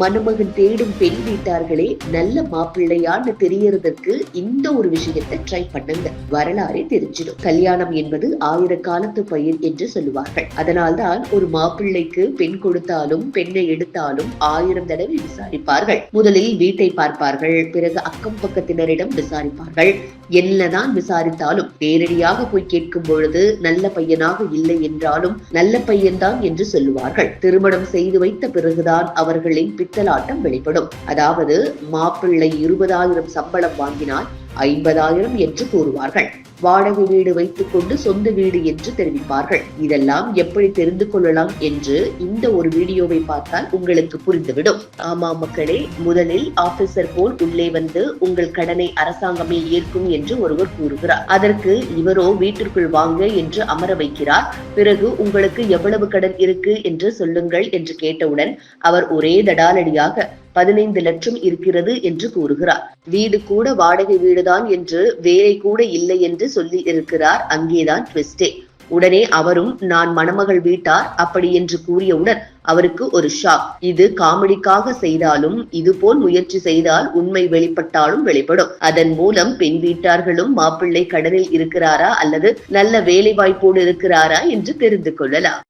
மணமகன் தேடும் பெண் வீட்டார்களே நல்ல மாப்பிள்ளையான்னு தெரியறதற்கு இந்த ஒரு விஷயத்தை ட்ரை பண்ணுங்க. வரலாறே தெரிஞ்சிடும். கல்யாணம் என்பது ஆயிர காலத்து பயிர் என்று சொல்லுவார்கள். அதனால்தான் ஒரு மாப்பிள்ளைக்கு பெண் கொடுத்தாலும் பெண்ணை எடுத்தாலும் ஆயிரம் தடவை விசாரிப்பார்கள். முதலில் வீட்டை பார்ப்பார்கள் பிறகு அக்கம் பக்கத்தினரிடம் விசாரிப்பார்கள். என்னதான் விசாரித்தாலும் நேரடியாக போய் கேட்கும் பொழுது நல்ல பையனாக இல்லை என்றாலும் நல்ல பையன்தான் என்று சொல்லுவார்கள். திருமணம் செய்து வைத்த பிறகுதான் அவர்களின் பித்தலாட்டம் வெளிப்படும். அதாவது மாப்பிள்ளை இருபதாயிரம் சம்பளம் வாங்கினால் ஐம்பதாயிரம் என்று கூறுவார்கள். வாடகை வீடு வைத்துக் கொண்டு சொந்த வீடு என்று தெரிவிப்பார்கள். இதெல்லாம் எப்படி தெரிந்து கொள்ளலாம் என்று இந்த ஒரு வீடியோவை பார்த்தால் உங்களுக்கு புரிந்துவிடும். ஆமா மக்களே முதலில் ஆபீசர் போல் உள்ளே வந்து உங்கள் கடனை அரசாங்கமே ஏற்கும் என்று ஒருவர் கூறுகிறார். அதற்கு இவரோ வீட்டிற்குள் வாங்க என்று அமர வைக்கிறார். பிறகு உங்களுக்கு எவ்வளவு கடன் இருக்கு என்று சொல்லுங்கள் என்று கேட்டவுடன் அவர் ஒரே தடாலடியாக பதினைந்து லட்சம் இருக்கிறது என்று கூறுகிறார். வீடு கூட வாடகை வீடுதான் என்று வேலை கூட இல்லை என்று சொல்லி இருக்கிறார் அங்கேதான் ட்விஸ்டே உடனே அவரும் நான் மணமகள் வீட்டார் அப்படி என்று கூறியவுடன் அவருக்கு ஒரு ஷாக் இது காமெடிக்காக செய்தாலும் இது போல் முயற்சி செய்தால் உண்மை வெளிப்பட்டாலும் வெளிப்படும். அதன் மூலம் பெண் வீட்டார்களும் மாப்பிள்ளை கடனில் இருக்கிறாரா அல்லது நல்ல வேலை வாய்ப்போடு இருக்கிறாரா என்று தெரிந்து கொள்ளலாம்.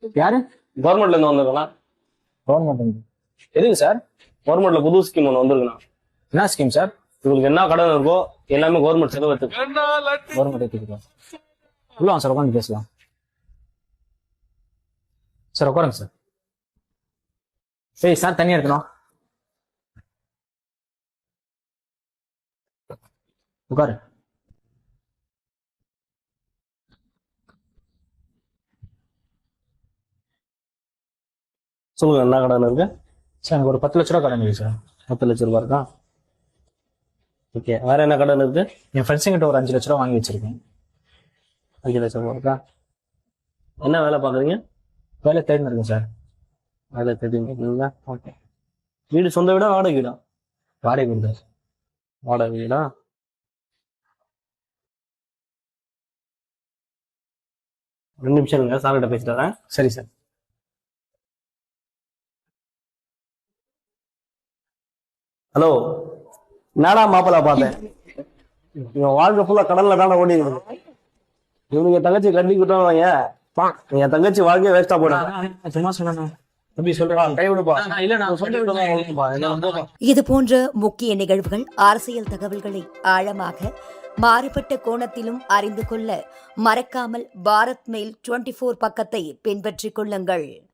யாரு? கவர்மெண்ட்ல இருந்து வந்திருக்கேன்? கவர்மெண்ட் எதுக்கு சார்? கவர்மெண்ட்ல புது ஸ்கீம் ஒன்று வந்திருக்குண்ணா. என்ன ஸ்கீம் சார்? உங்களுக்கு என்ன கடன் இருக்கோ எல்லாமே கவர்மெண்ட் செலவு எடுத்து கவர்மெண்ட் எடுத்துக்கலாம். உள்ள சார் உட்காந்து பேசலாம். சார் உட்காருங்க சார். ஏய் சார் தண்ணி எடுக்கணும். உட்காரு. சொல்லுங்க என்ன கடன் இருக்கு? சார் எனக்கு ஒரு பத்து லட்ச ரூபா கடன் இருக்கு சார். பத்து லட்ச ரூபா இருக்கா? ஓகே வேற என்ன கடன் இருக்கு? என் ஃப்ரெண்ட்ஸுங்கிட்ட ஒரு அஞ்சு லட்ச ரூபா வாங்கி வச்சிருக்கேன். அஞ்சு லட்ச ரூபா இருக்கா? என்ன வேலை பாக்குறீங்க? வேலை தேடின்னு இருக்கேன் சார். வேலை தெரியுங்களா ஓகே. வீடு சொந்த வீடா வாடகை வீடா? வாடகை வீடு சார். வாடகை வீடா? ரெண்டு நிமிஷம் இருங்க சார் கிட்ட பேசிட்டு வரேன். சரி சார். ஹலோ. என்னடா மாப்பிள்ள பார்த்தேன் இவன் வாழ்க்கை ஃபுல்லா கடல்ல தானே ஓடி இருக்கு. இவனுங்க தங்கச்சி கட்டி விட்டாங்க என் தங்கச்சி வாழ்க்கைய வேஸ்டா சும்மா சொல்லிட்டு இது போன்ற முக்கிய நிகழ்வுகள் அரசியல் தகவல்களை ஆழமாக மாறுபட்ட கோணத்திலும் அறிந்து கொள்ள மறக்காமல் பாரத் மெயில் டுவெண்டி போர் பக்கத்தை பின்பற்றிக் கொள்ளுங்கள்.